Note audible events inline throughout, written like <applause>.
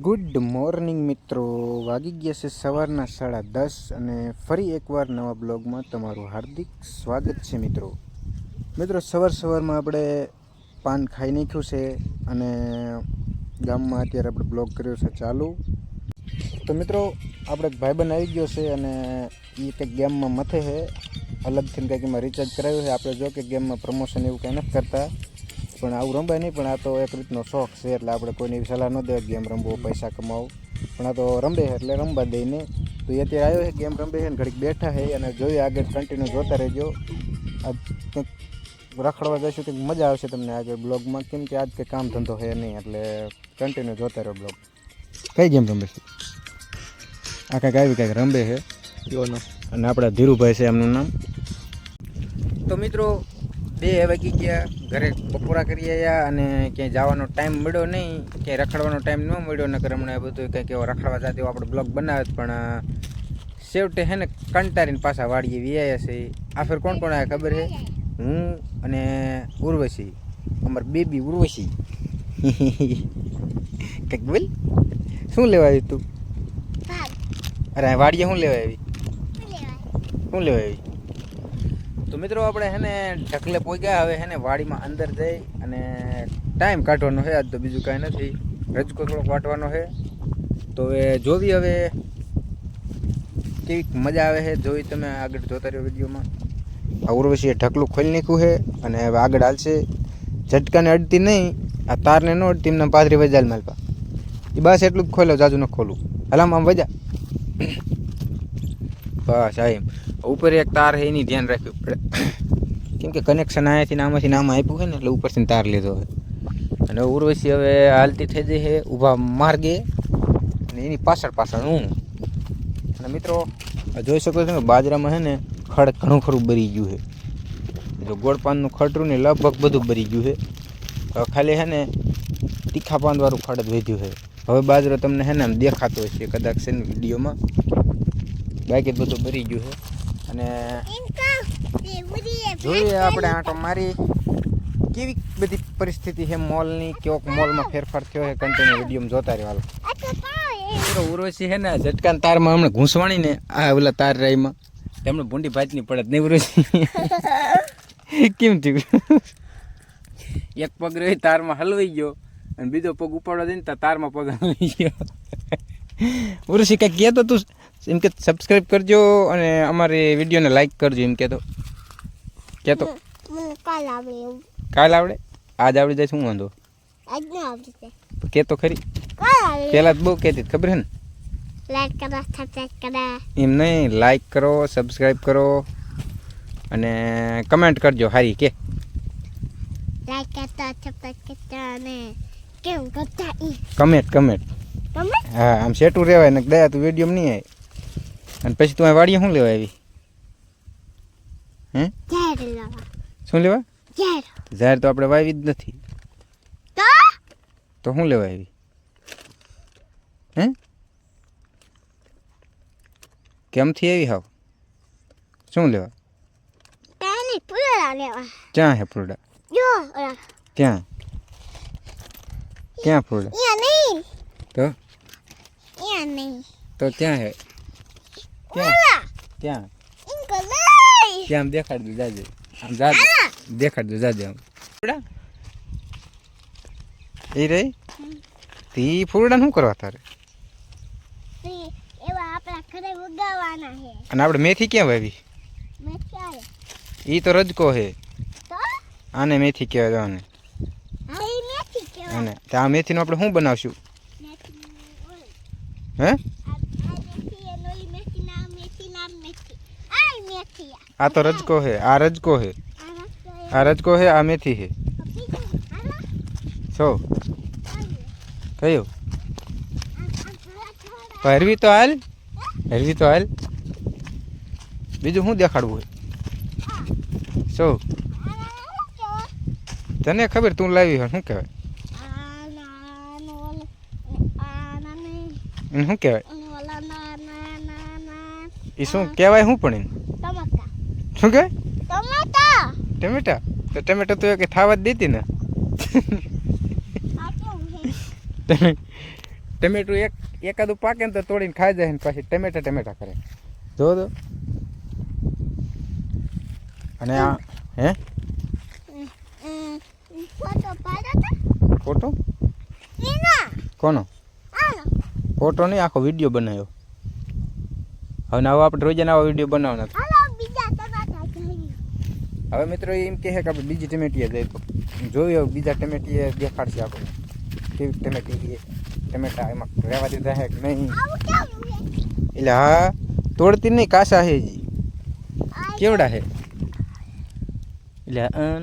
Good morning મિત્રો. વાગી ગયા છે સવારના સાડા દસ અને ફરી એકવાર નવા બ્લોગમાં તમારું હાર્દિક સ્વાગત છે મિત્રો. મિત્રો, સવાર સવારમાં આપણે પાન ખાઈ નાખ્યું છે અને ગામમાં અત્યારે આપણે બ્લોગ કર્યો છે ચાલુ. તો મિત્રો, આપણે ભાઈબંધ આવી ગયો છે અને એ કંઈક ગેમમાં મથે છે. અલગથી કંઈક એમાં રિચાર્જ કરાવ્યું છે. આપણે જો કે ગેમમાં પ્રમોશન એવું કંઈ નથી કરતા. પણ આવું રમવાય નહીં પણ આ તો એક રીતનો શોખ છે એટલે આપણે કોઈને એવી સલાહ ન દેવાય ગેમ રમવો પૈસા કમાવો. પણ આ તો રમે છે એટલે રમવા દઈને તો એ અત્યારે આવ્યો છે ગેમ રમે છે ને ઘડીક બેઠા છે અને જોઈએ આગળ કન્ટિન્યુ જોતા રહેજો. આ કંઈક રખડવા જઈશું કંઈક મજા આવશે તમને આગળ બ્લોગમાં કેમ કે આજ કંઈ કામ ધંધો છે નહીં એટલે કન્ટિન્યુ જોતા રહો બ્લોગ. કઈ ગેમ રમે છે? આ કંઈક આવી કંઈક રમે છે. અને આપણા ધીરુભાઈ છે એમનું નામ. તો મિત્રો બે વાગી ગયા. ઘરે બપોરા કરી આવ્યા અને ક્યાંય જવાનો ટાઈમ મળ્યો નહીં. ક્યાંય રખડવાનો ટાઈમ ન મળ્યો. નકર હમણાં બધું કંઈક એવો રખડવા જાતે આપણે બ્લોગ બનાવે પણ સેવટે છેવટે હે ને કંટારીને પાછા વાડીએ વ્યાયા છે. આ ફેર કોણ કોણ આવ્યા ખબર છે હું અને ઉર્વશી. અમાર બેબી ઉર્વશી. <laughs> કંઈક બોલ. શું લેવા આવી તું? અરે વાડીએ શું લેવા આવી? શું લેવા આવી? તો મિત્રો આપણે હેને ઢકલે પહોંચ્યા હવે હેને વાડીમાં અંદર જઈ અને ટાઈમ કાઢવાનો છે. આજ તો બીજું કાંઈ નથી. રજકો થોડોક વાટવાનો છે. તો હવે જોવી હવે કેવી મજા આવે છે. જોઈ તમે આગળ જોતા રહ્યો વિડીયોમાં. આ ઉર્વશીએ ઢકલું ખોલી નાખ્યું છે અને હવે આગળ હાલશે. ઝટકાને અડતી નહીં, આ તારને ન અડતી, એમને પાથરી વજાલ માલપા એ બસ એટલું જ ખોલો જાજુ ન ખોલું. હલામ આમ વજા. બસ એમ. ઉપર એક તાર છે એની ધ્યાન રાખવું પડે <coughs> કેમ કે કનેક્શન અહીંયાથી નામાંથી આમાંથી ને આપ્યું છે ને, એટલે ઉપરથી તાર લીધો હોય અને ઉર્વશી હવે હાલતી થઈ જઈ છે ઊભા માર્ગે. અને એની પાછળ પાછળ હું અને મિત્રો જોઈ શકો છો કે બાજરામાં છે ને, ખડ ઘણું ખરું બરી ગયું છે જો ગોળપાનનું ખટરું ને લગભગ બધું બરી ગયું છે ખાલી છે ને તીખા પાનવાળું ખડ જ વધ્યું છે હવે બાજરો તમને છે ને આમ દેખાતો હશે, કદાચ છે ને વિડીયોમાં. બાકી બધું ભરી ગયું છે. અને જોઈએ આપણે આંટો મારી કેવી બધી પરિસ્થિતિ છે મોલની કોક મોલમાં ફેરફાર થયો છે કન્ટિન્યુ વિડીયોમાં જોતા રહ્યો હાલો. ઉર્વશી છે ને ઝટકાન તારમાં હમણાં ઘૂંસવાણી ને આ ઓલા તાર રાઈમાં. તેમણે ભૂંડી ભાજની પડે જ નહીં ઉર્વશી. <laughs> કેમ થયું? એક પગ રહી તારમાં હલવાઈ ગયો, અને બીજો પગ ઉપાડવા દઈને તારમાં પગ હલવાઈ ગયો. <laughs> ઉર્વશી કંઈક કહેતો તું? એમ કે સબસ્ક્રાઈબ કરજો અને અમારી વિડીયોને લાઈક કરજો એમ કહેતો કહેતો કાલ આવડે એવું. કાલ આવડે? આજ આવડી જાય શું વાંધો? આજ ન આવડે કહેતો ખરી. પહેલાં તો બહુ કહેતી હતી, ખબર છે ને? લાઈક કરો સબસ્ક્રાઈબ કરો. એમ નહીં લાઈક કરો સબસ્ક્રાઈબ કરો અને કમેન્ટ કરજો હારી કે? લાઈક કરતા સબસ્ક્રાઈબ કરતા અને કેમ કરતા કમેન્ટ કમેન્ટ હા આમ સેટું રહેવાય ને દયા તું વીડિયો નહીં આવી અને પછી તું વાડી વાડીએ શું લેવા આવી? હે? શું લેવા? ઝેર. તો આપણે વાવી જ નથી. તો? તો શું લેવા આવી? હે? કેમથી આવી હાવ? શું લેવા? ક્યાં હે ફૂલડા ક્યાં? ક્યાં ફૂલડા તો? તો ક્યાં હે? ક્યાં? ક્યાં? આમ દેખાડ જાજે. આમ જાજે. દેખાડ જાજે આમ. એ રહી તી ફૂલડા શું કરવા તારે? અને આપણે મેથી ક્યાં વાવી? ઈ તો રજકો હે આને મેથી કહેવાય આને. અને આ મેથીનું આપણે શું બનાવશું? હે આ આ મેથી એનો ઈ મેથી નામ મેથી નામ મેથી આ આ તો રજકો હે આ રજકો હે. આ રજકો હે આ મેથી હે. છો? કયું? હરવી તો હાલ? હરવી તો હાલ? બીજું શું દેખાડવું હોય? શું તને ખબર તું લાવી હોય શું કહેવાય? શું કહેવાય? એ શું કહેવાય શું પણ એને શું કે? ટમેટા. તો ટમેટા તો કે થાવા જ દેતી ને. ટમેટું એક એકાદું પાકે ને તો તોડીને ખાઈ જાય ને પછી ટમેટા ટમેટા કરે. જો તો. અને આ હે? ફોટો પાડો ફોટો? કોનો? ફોટો નહીં આખો વીડિયો બનાવ્યો. હવે આવો આપણે રોજ આવો વીડિયો બનાવવાના હાલો બીજા ટમાટા જોઈએ હવે મિત્રો એમ કહે કે આપણે બીજી ટમેટીએ જાય તો જોઈએ હવે બીજા ટમેટીએ દેખાડશે આપણે. કેવી ટમેટી છે ટમેટા એમાં રહેવા દીધા છે કે નહીં? આવું કેવું છે એટલે હા તોડતી નહીં કાસા છે જી. આ કેવડા છે? એટલે અન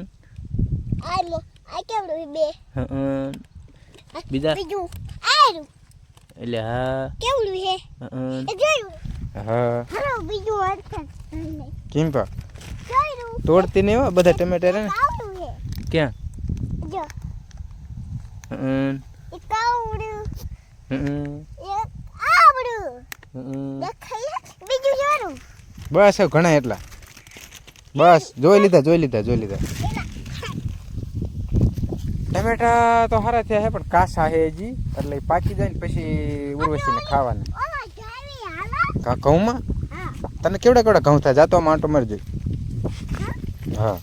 આ મો આ કેવડું છે બે અન બીજા? બીજું આરું એટલે હા કેવડું છે? અન એ જોયું હા હાલો બીજું અર્થન કેમ પા? જોયું તોડતી નહીં હોય બધા ટમેટા રે ને. ક્યાં? બસ ઘણા એટલા. બસ જોઈ લીધા જોઈ લીધા જોઈ લીધા. ટમેટા તો સારા થયા છે પણ કાસા છે હજી. એટલે પાકી જાય ને પછી ઉર્વશીને ખાવાના. ઘઉંમાં? તને કેવડા કેવડા ઘઉં થાય? જાતો માટો મરજો. હા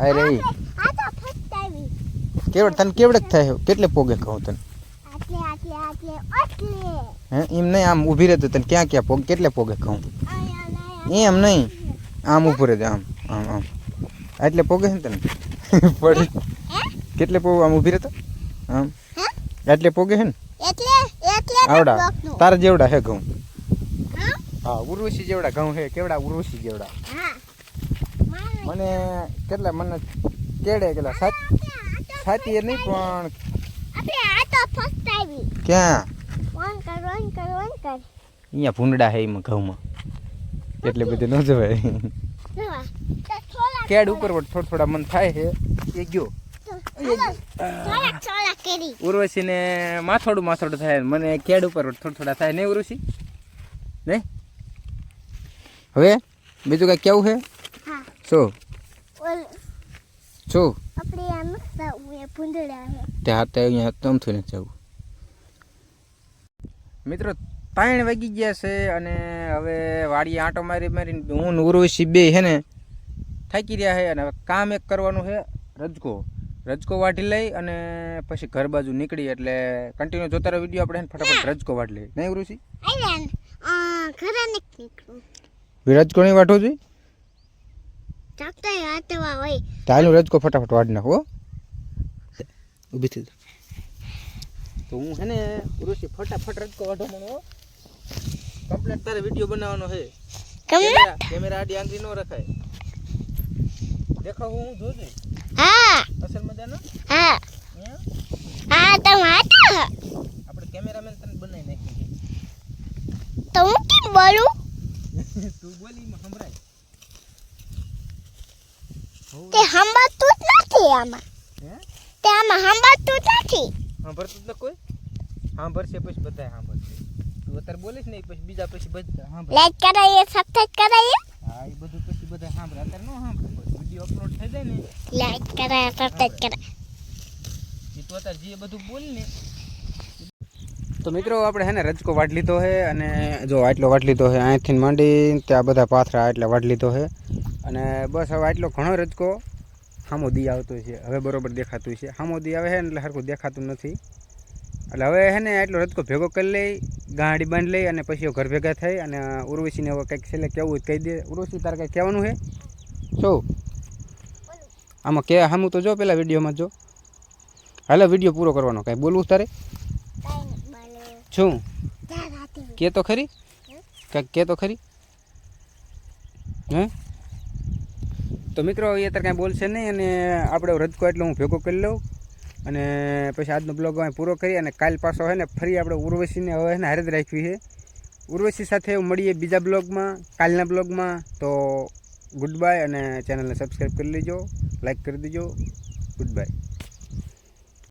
અરે ઈ આ તો ફર્સ્ટ આવી કેવડ તને કેવડક થાય છે? કેટલે પોગે ઘઉં તને આટલે આટલે આટલે આટલે હે એમ નહીં આમ ઊભી રહેતો તને ક્યાં ક્યાં પોગે કેટલે પોગે ઘઉં આયા એમ નહીં આમ ઊભું રહેજે આમ આમ આમ એટલે પોગે છે ને તને પડી કેટલે પોગ આમ ઊભી રહેતો આમ હે? એટલે પોગે છે ને એટલે એટલે આવડા બ્લોકનું. તારા જેવડા હે ઘઉં હા, ઉર્વશી જેવડા ઘઉં હે કેવડા ઉર્વશી જેવડા? મને કેટલા, મને કેડે કેટલા, સાત સાતી નહીં, પણ ક્યાં? અહીંયા ભૂંડા હે ઘઉંમાં. એટલે બધું ન જવાય. કેડ ઉપર થોડા થોડા મન થાય છે. એ ગયો. થોડા ઉર્વશીને માથોડું માથોડું થાય મને કેડ ઉપર થોડા થોડા થાય. નહીં, ઉર્વશી? નહીં? હવે બીજું કઈ કેવું છે? શું? શું? તે હાથે અહીંયા તમથું નથી જવું મિત્રો ત્રણ વાગી ગયા છે અને હવે વાડીએ આંટો મારી મારીને હું ઉર્વશી બે છે ને થાકી રહ્યા છે અને કામ એક કરવાનું છે રજકો. રજકો વાટી લઈ અને પછી ઘર બાજુ નીકળી એટલે કન્ટિન્યુ જોતા રહો વીડિયો આપણે ફટાફટ રજકો વાટી લઈ નહીં ઉર્વશી? ઘરે નીકળું રજકો નહીં વાટો હાથવા હોય. રજકો ફટાફટ વાટી નાખો ઊભી થઈ તો હું હે ને ઋષિ ફટાફટ રજકો વાટો મણો કમ્પ્લીટ તારે વિડિયો બનાવવાનો છે. કેમેરા કેમેરા આડી આંગળી નો રખાય. દેખાવ હું જોજે. હા. અસલ મજાનો? હા. હા? તમે હતા આપણે કેમેરામેન તને બનાવી નાખી તો હું કેમ બોલું? તું બોલી માં સંભળાય તે સંભાળતું જ નથી આમાં હે તે આમાં સંભાળતું જ નથી સાંભળતું જ ન કોઈ સાંભળશે પછી બધાય સાંભળશે તું અત્યારે બોલીશ ને ઈ પછી બીજા પછી બધા સાંભળે લાઈક કરાઈએ સબસ્ક્રાઇબ કરાઈએ હા એ બધું પછી બધા સાંભળે અત્યારે ન સાંભળે વીડિયો અપલોડ થઈ જાય ને લાઈક કરાય સબસ્ક્રાઇબ કરાય એ તો અત્યારે જે બધું બોલ ને તો મિત્રો, આપણે હે ને રજકો વાટ લીધો છે અને જો આટલો વાટ લીધો છે અહીંથી માંડી ત્યાં બધા પાથરા એટલે વાટ લીધો છે અને બસ હવે આટલો ઘણો રજકો હામો દી આવતો છે. હવે બરોબર દેખાતું છે. હામો દી આવે છે એટલે સરખું દેખાતું નથી. એટલે હવે હે ને આટલો રજકો ભેગો કરી લઈ, ગાડી બાંધી લઈ અને પછી ઘર ભેગા થઈ અને ઉર્વશીને હવે કંઈક છેલ્લે કેવું હોય કહી દે. ઉર્વશી, તારે કંઈક કહેવાનું છે શું આમાં કે, હામું તો જો, પેલા વિડીયોમાં જો. હાલો, વીડિયો પૂરો કરવાનો કાંઈ બોલવું તારે? શું કે તો ખરી? કે તો ખરી? હે? તો મિત્રો એ અત્યારે કાંઈ બોલશે નહીં અને આપણે રજકો એટલે હું ભેગો કરી લઉં. અને પછી આજનો બ્લોગ અમે પૂરો કરી અને કાલ પાછો હોય ને ફરી આપણે ઉર્વશીને હવે એને હારે જ રાખવી છે ઉર્વશી સાથે મળીએ બીજા બ્લોગમાં કાલના બ્લોગમાં. તો ગુડ બાય અને ચેનલને સબસ્ક્રાઈબ કરી લેજો લાઈક કરી દેજો. Good bye